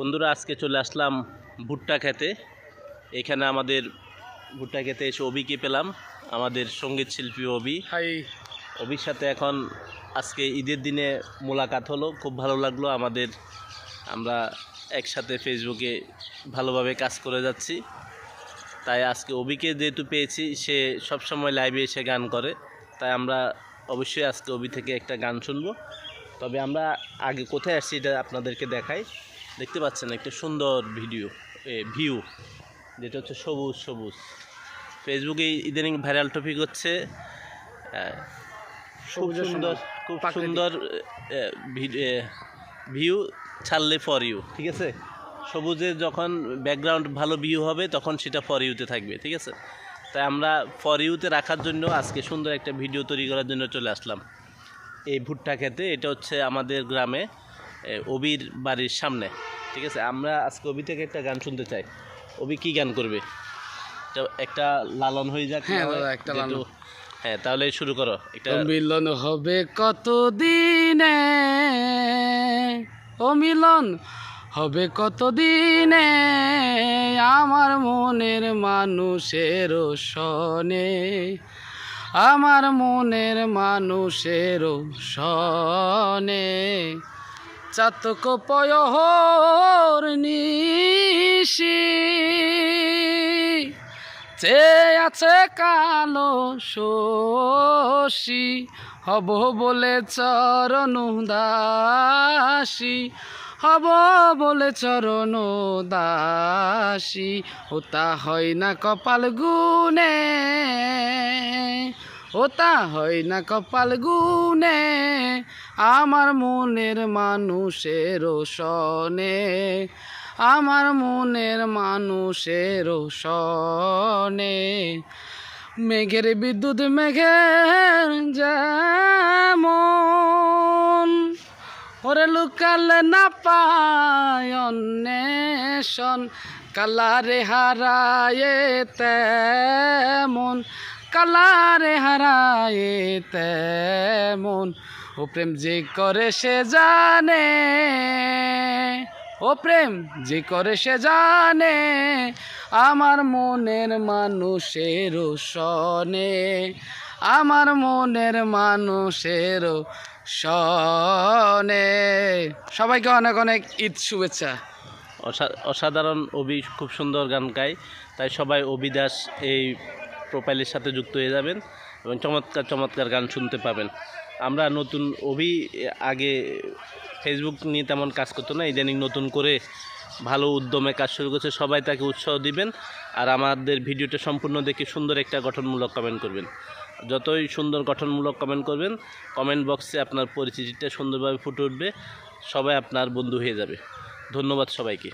বন্ধুরা আজকে চলে আসলাম ভুট্টা খেতে। এখানে আমাদের ভুট্টা খেতে এসে অবিকে পেলাম আমাদের সংগীত শিল্পী অবি হাই। অবির সাথে এখন আজকে ঈদের দিনে মোলাকাত হলো খুব ভালো লাগল। আমাদের আমরা একসাথে ফেসবুকে ভালোভাবে কাজ করে যাচ্ছি। তাই আজকে অবিকে যেহেতু পেয়েছি সে সবসময় লাইভে এসে গান করে। তাই আমরা অবশ্যই আজকে অবি থেকে একটা গান শুনব। তবে আমরা আগে কোথায় আসছি এটা আপনাদেরকে দেখাই। দেখতে পাচ্ছেন একটা সুন্দর ভিডিও এ ভিউ যেটা হচ্ছে সবুজ সবুজ। ফেসবুকে ইদানিং ভাইরাল টপিক হচ্ছে খুব সুন্দর খুব। সুন্দর ভিউ ছাড়লে ফর ইউ ঠিক আছে? সবুজের যখন ব্যাকগ্রাউন্ড ভালো ভিউ হবে তখন সেটা ফর ইউতে থাকবে ঠিক আছে? তাই আমরা ফর ইউতে রাখার জন্য আজকে সুন্দর একটা ভিডিও তৈরি করার জন্য চলে আসলাম। এই ভুট্টা খেতে এটা হচ্ছে আমাদের গ্রামে অবির বাড়ির সামনে। ঠিক আছে আমরা আজকে অবি থেকে একটা গান শুনতে চাই। অবি কি গান করবে? একটা লালন হয়ে যাক হ্যাঁ, একটা লালন। হ্যাঁ তাহলে শুরু করো। একটা মিলন হবে কত দিনে ও মিলন হবে কত দিনে আমার মনের মানুষের সনে আমার মনের মানুষের সনে চাতক পয়হর নিশি। চে আছে কালো শশী, হব বলে চরণ দাসী, হব বলে চরণ দাসী ওতা হয় না কপাল গুনে ওতা হয় না কপাল গুনে আমার মনের মানুষের সনে আমার মনের মানুষের সনে মেঘের বিদ্যুৎ মেঘের যেমন, ওরে লুকালে না পায় অন্বেষণ, কালারে হারায়ে তেমন কালারে হারায়ে তেমন। ও প্রেম যে করে সে জানে। ও প্রেম যে করে সে জানে। আমার মনের মানুষের সনে আমার মনের মানুষের সনে সবাইকে অনেক অনেক ঈদ শুভেচ্ছা। অসা- অসাধারণ অভি, খুব সুন্দর গান গায়। তাই সবাই অভিদাস এই প্রোফাইলের সাথে যুক্ত হয়ে যাবেন এবং চমৎকার চমৎকার গান শুনতে পাবেন। আমরা নতুন অভি, আগে ফেসবুক নিয়ে তেমন কাজ করতো না, ইদানিং নতুন করে ভালো উদ্যমে কাজ শুরু করছে, সবাই তাকে উৎসাহ দিবেন আর আমাদের ভিডিওটা সম্পূর্ণ দেখে সুন্দর একটা গঠনমূলক কমেন্ট করবেন। যতই সুন্দর গঠনমূলক কমেন্ট করবেন কমেন্ট বক্সে আপনার পরিচিতিটা সুন্দরভাবে ফুটে উঠবে, সবাই আপনার বন্ধু হয়ে যাবে। ধন্যবাদ সবাইকে।